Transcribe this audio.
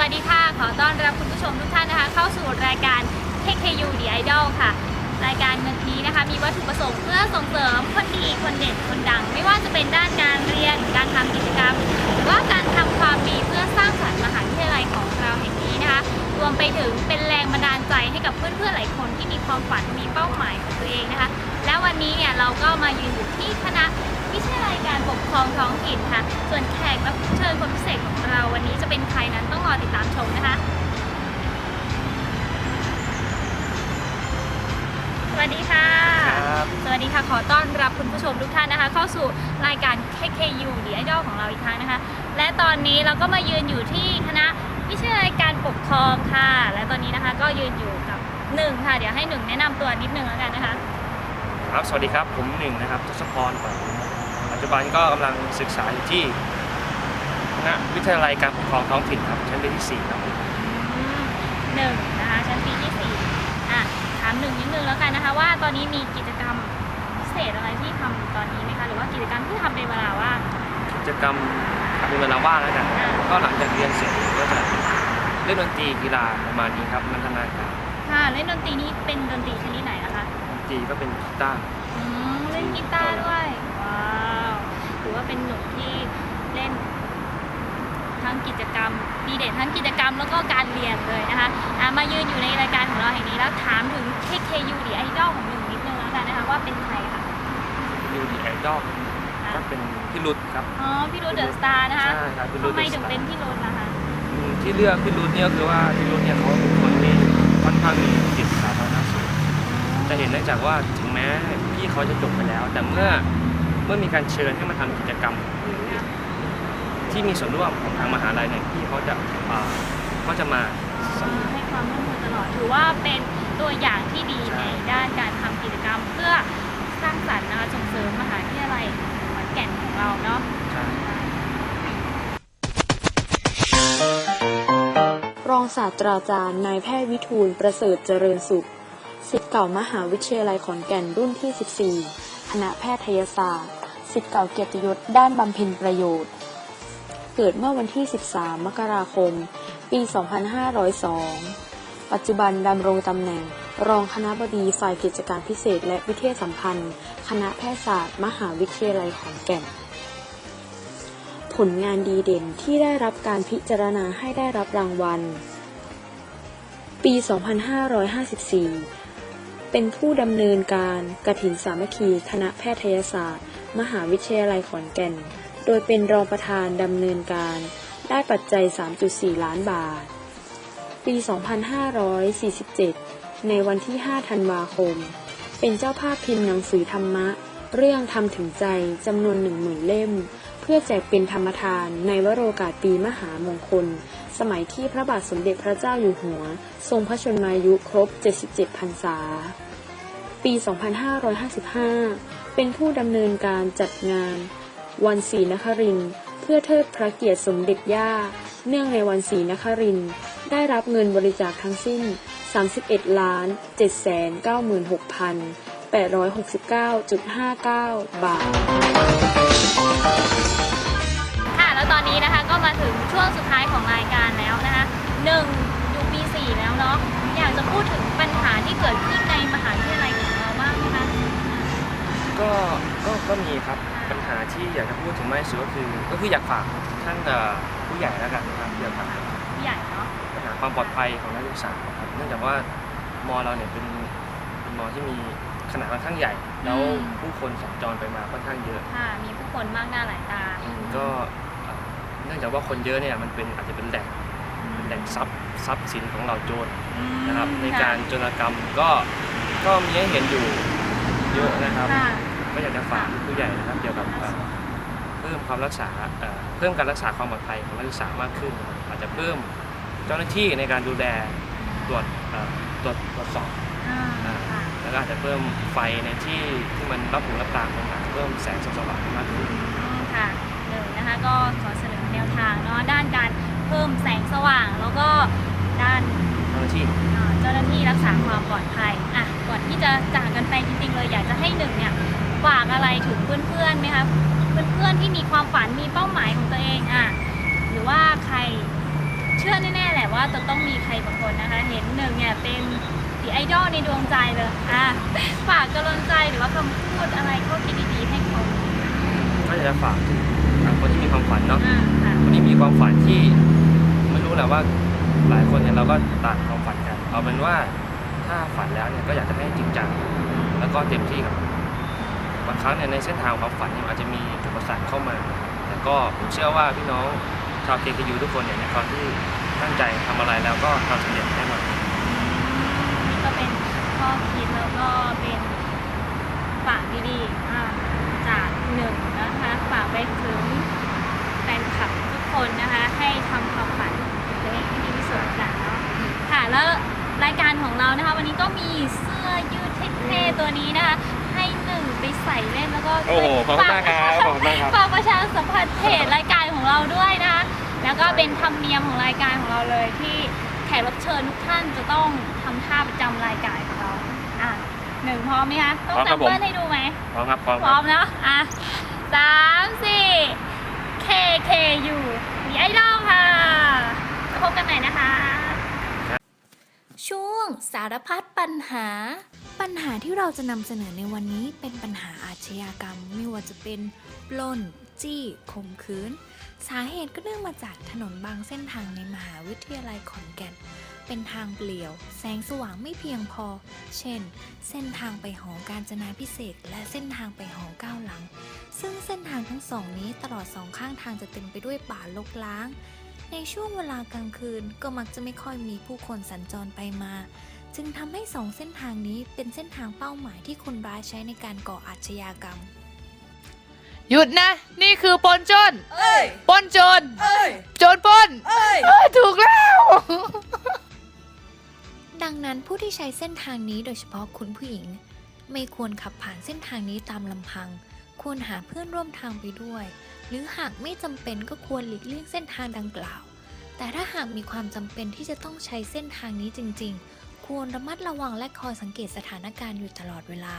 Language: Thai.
วัสดีค่ะ ขอต้อนรับคุณผู้ชมทุกท่านนะคะ เข้าสู่รายการ KKU The Idol ค่ะ รายการนี้นะคะ มีวัตถุประสงค์เพื่อส่งเสริมคนดี คนเด่น คนดัง ไม่ว่าจะเป็นด้านการเรียน การทำกิจกรรม หรือว่าการทำความดีเพื่อสร้างสรรค์มหาวิทยาลัยของเราแห่งนี้นะคะ รวมไปถึงเป็นแรงบันดาลใจให้กับเพื่อนๆหลายคนที่มีความฝัน มีเป้าหมายของตัวเองนะคะ และวันนี้เนี่ยเราก็มายืนอยู่ที่คณะ วิทยาลัยการปกครองท้องถิ่นค่ะ ส่วนแขกรับเชิญคนพิเศษของเราวันนี้จะเป็นใครนั้นต้องรอติดตามชมนะคะ สวัสดีค่ะ ครับ สวัสดีค่ะ ขอต้อนรับคุณผู้ชมทุกท่านนะคะ เข้าสู่รายการ KKU The Idol ของเราอีกครั้งนะคะ และตอนนี้เราก็มายืนอยู่ที่คณะวิทยาลัยการปกครองค่ะ และตอนนี้นะคะก็ยืนอยู่กับหนึ่งค่ะ เดี๋ยวให้หนึ่งแนะนำตัวนิดนึงแล้วกันนะคะ ครับ สวัสดีครับ ผมหนึ่งนะครับทศพรปัปั จจุบันก็กำลังศึกษาอยู่ที่คณะวิทยาลัยการปกครองท้องถิ่นครับชั้นปีที่4ครับ อืมหนึ่งนะคะชั้นปีที่สี่อะถามหนึ่งนิดนึงแล้วกันนะคะว่าตอนนี้มีกิจกรรมพิเศษอะไรที่ทำตอนนี้ไหมคะหรือว่ากิจกรรมที่ทำเป็นเวลาว่างกิจกรรมมีเวลาว่างแล้วกันอ่าก็หลังจากเรียนเสร็จก็จะเล่นดนตรีกีฬาประมาณนี้ครับมันทนาการค่ะเล่นดนตรีนี่เป็นดนตรีชนิดไหนนะคะดนตรีก็เป็นกีตาร์อืมเล่นกีตาร์ด้วยว้าว ถือว่าเป็นหนุ่มที่เล่นทั้งกิจกรรมดีเด่นทั้งกิจกรรมแล้วก็การเรียนเลยนะคะอะมายืนอยู่ในรายการของเราแห่งนี้แล้วถามถึง KKU ดีไอดอลของหนึ่งนิดนึงแล้วกันนะคะว่าเป็นใครค่ะยูดีไอดอลอะก็เป็นพี่รุดครับ อ๋อ พี่รุดเดอะสตาร์นะคะใช่ครับพี่รุธทำไม The ถึง Star เป็นพี่รุดนะคะอืมที่เลือกพี่รุดเนี่ยก็คือว่าพี่รุดเนี่ยเขาเป็นคนที่ค่อนข้างมีจิตสาธารณสุขจะเห็นได้จากว่าถึงแม้พี่เขาจะจบไปแล้ว แต่เมื่อเมื่อมีการเชิญให้มาทำกิจกรรม ที่มีส่วนร่วมของทางมหาลัยเนี่ยพี่เขาจะเขาจะมาให้ความร่วมมือตลอดถือว่าเป็นตัวอย่างที่ดีในด้านการทำกิจกรรม เพื่อสร้างสรรค์นะคะส่งเสริมมหาวิทยาลัยขอนแก่นของเราเนาะรองศาสตราจารย์นายแพทย์วิทูลประเสริฐเจริญสุขศิษย์เก่ามหาวิทยาลัยขอนแก่นรุ่นที่ 14 คณะแพทยศาสตร์ ศิษย์เก่าเกียรติยศด้านบำเพ็ญประโยชน์ เกิดเมื่อวันที่ 13 มกราคม ปี 2502 ปัจจุบันดำรงตำแหน่ง รองคณะบดีฝ่ายกิจการพิเศษ และวิเทยาสัมพันธ์ คณะแพทยศาสตร์ มหาวิทยาลัยขอนแก่น ผลงานดีเด่นที่ได้รับการพิจารณาให้ได้รับรางวัล ปี 2554เป็นผู้ดำเนินการกฐินสามัคคี คณะแพทยศาสตร์ มหาวิทยาลัยขอนแก่น โดยเป็นรองประธานดำเนินการ ได้ปัจจัย 3.4 ล้านบาท ปี 2547 ในวันที่ 5 ธันวาคม เป็นเจ้าภาพพิมพ์หนังสือธรรมะ เรื่องทำถึงใจจำนวน10,000เล่ม เพื่อแจกเป็นธรรมทานในวโรกาสปีมหามงคล สมัยที่พระบาทสมเด็จพระเจ้าอยู่หัว ทรงพระชนมายุครบ 77 พรรษาปี 2555 เป็นผู้ดำเนินการจัดงาน วันศรีนครินเพื่อเทิดพระเกียรติสมเด็จย่า เนื่องในวันศรีนครินได้รับเงินบริจาคทั้งสิ้น 31ล้าน796,869.59 บาท ค่ะ แล้วตอนนี้นะคะก็มาถึงช่วงสุดท้ายของรายการแล้วนะคะหนึ่งอยู่ปีสี่แล้วเนาะ อยากจะพูดถึงปัญหาที่เกิดขึ้นในมหาวิทยาลัยของเราบ้างไหมคะ ก็ก็ก็มีครับปัญหาที่อยากจะพูดถึงมากที่สุดก็คือก็คืออยากฝากท่านเอ่อผู้ใหญ่แล้วกันนะครับอยากฝากผู้ใหญ่เนาะปัญหาความปลอดภัยของนักศึกษาครับเนื่องจากว่ามอเราเนี่ยเป็นเป็นมอที่มีขนาดค่อนข้างใหญ่ แล้วผู้คนสัญจรไปมาค่อนข้างเยอะค่ะมีผู้คนมากหน้าหลายตาก็เอ่อเนื่องจากว่าคนเยอะเนี่ยมันเป็นอาจจะเป็นแหล่งเป็นแหล่งทรัพย์ทรัพย์สินของเราโจรอืมนะครับ ในค่ะการโจรกรรมก็ก็มีให้เห็นอยู่เยอะนะครับค่ะ ก็อยากจะฝากผู้ใหญ่นะครับเกี่ยวกับเอ่อเพิ่มความรักษาเอ่อเพิ่มการรักษาความปลอดภัยของนักศึกษามากขึ้นนะครับอาจจะเพิ่มเจ้าหน้าที่ในการดูแลตรวจเอ่อตรวจตรวจสอบอ่าค่ะแล้วก็อาจจะเพิ่มไฟในที่ที่มันรับหูรับตาคนอาจจะเพิ่มแสงสว่างมากขึ้นอืมค่ะหนึ่งนะคะก็ขอเสนอแนวทางเนาะด้านการเพิ่มแสงสว่างแล้วก็ด้านเจ้าหน้าที่เอ่อเจ้าหน้าที่รักษาความปลอดภัยอะก่อนที่จะจากกันไปจริงๆเลยอยากจะให้หนึ่งเนี่ย ฝากอะไรถึงเพื่อนๆไหมคะเพื่อนๆที่มีความฝันมีเป้าหมายของตัวเองอะหรือว่าใครเชื่อแน่ๆแหละว่าจะต้องมีใครบางคนนะคะ เห็นหนึ่งเนี่ยเป็นดีไอดอลในดวงใจเลยอะฝากกำลังใจหรือว่าคำพูดอะไรข้อคิดดีๆให้เขาก็อยากจะฝากถึงคนที่มีความฝันเนาะอ่าค่ะคนที่มีความฝันที่ไม่รู้แหละว่าหลายคนเนี่ยเราก็ต่างความฝันกัน เอาเป็นว่าถ้าฝันแล้วเนี่ยก็อยากจะให้จริงจังแล้วก็เต็มที่กับ บางครั้งเนี่ยในเส้นทางความฝันเนี่ยอาจจะมีอุปสรรคเข้ามา แต่ก็ผมเชื่อว่าพี่น้องชาว KKU ทุกคนเนี่ยในความที่ตั้งใจทำอะไรแล้วก็ทำสำเร็จแน่นอนนี่ก็เป็นข้อคิดแล้วก็เป็นฝากดีๆอ่าจากหนึ่งนะคะฝากไปถึงแฟนคลับทุกคนนะคะ ให้ทำความฝันตัวเองให้ดีที่สุดกันเนาะค่ะแล้วรายการของเรานะคะ วันนี้ก็มีเสื้อยืดเท่ๆตัวนี้นะคะ ไปใส่เล่นแล้วก็โอ้โหขอบคุณมากครับขอบคุณมากครับ ฝากประชาสัมพันธ์เพจรายการของเราด้วยนะคะ แล้วก็เป็นธรรมเนียมของรายการของเราเลยที่แขกรับเชิญทุกท่านจะต้องทำท่าประจำรายการของเราอะหนึ่งพร้อมไหมคะต้องพร้อมครับแซมเปิผลมให้ดูไหม พร้อมครับพร้อมพคร้อรับ มเนาะอะสามสี่ KKU มีไอดอลค่ะพบกันใหม่นะคะ ช่วงสารพัดปัญหา ปัญหาที่เราจะนำเสนอในวันนี้เป็นปัญหาอาชญากรรม ไม่ว่าจะเป็นปล้น จี้ข่มขืน สาเหตุก็เนื่องมาจากถนนบางเส้นทางในมหาวิทยาลัยขอนแก่น เป็นทางเปลี่ยว แสงสว่างไม่เพียงพอ เช่น เส้นทางไปหอการจนาพิเศษและเส้นทางไปหอเก้าหลัง ซึ่งเส้นทางทั้งสองนี้ตลอดสองข้างทางจะเต็มไปด้วยป่าลกล้าง ในช่วงเวลากลางคืนก็มักจะไม่ค่อยมีผู้คนสัญจรไปมา จึงทำให้สองเส้นทางนี้เป็นเส้นทางเป้าหมายที่คนร้ายใช้ในการก่ออาชญากรรม หยุดนะ นี่คือปล้นโจนเอ้ยปล้นโจรเอ้ยโจรปล้นเอ้ยเออถูกแล้ว ดังนั้นผู้ที่ใช้เส้นทางนี้โดยเฉพาะคุณผู้หญิง ไม่ควรขับผ่านเส้นทางนี้ตามลำพัง ควรหาเพื่อนร่วมทางไปด้วย หรือหากไม่จำเป็นก็ควรหลีกเลี่ยงเส้นทางดังกล่าว แต่ถ้าหากมีความจำเป็นที่จะต้องใช้เส้นทางนี้จริง ๆ ควรระมัดระวังและคอยสังเกตสถานการณ์อยู่ตลอดเวลา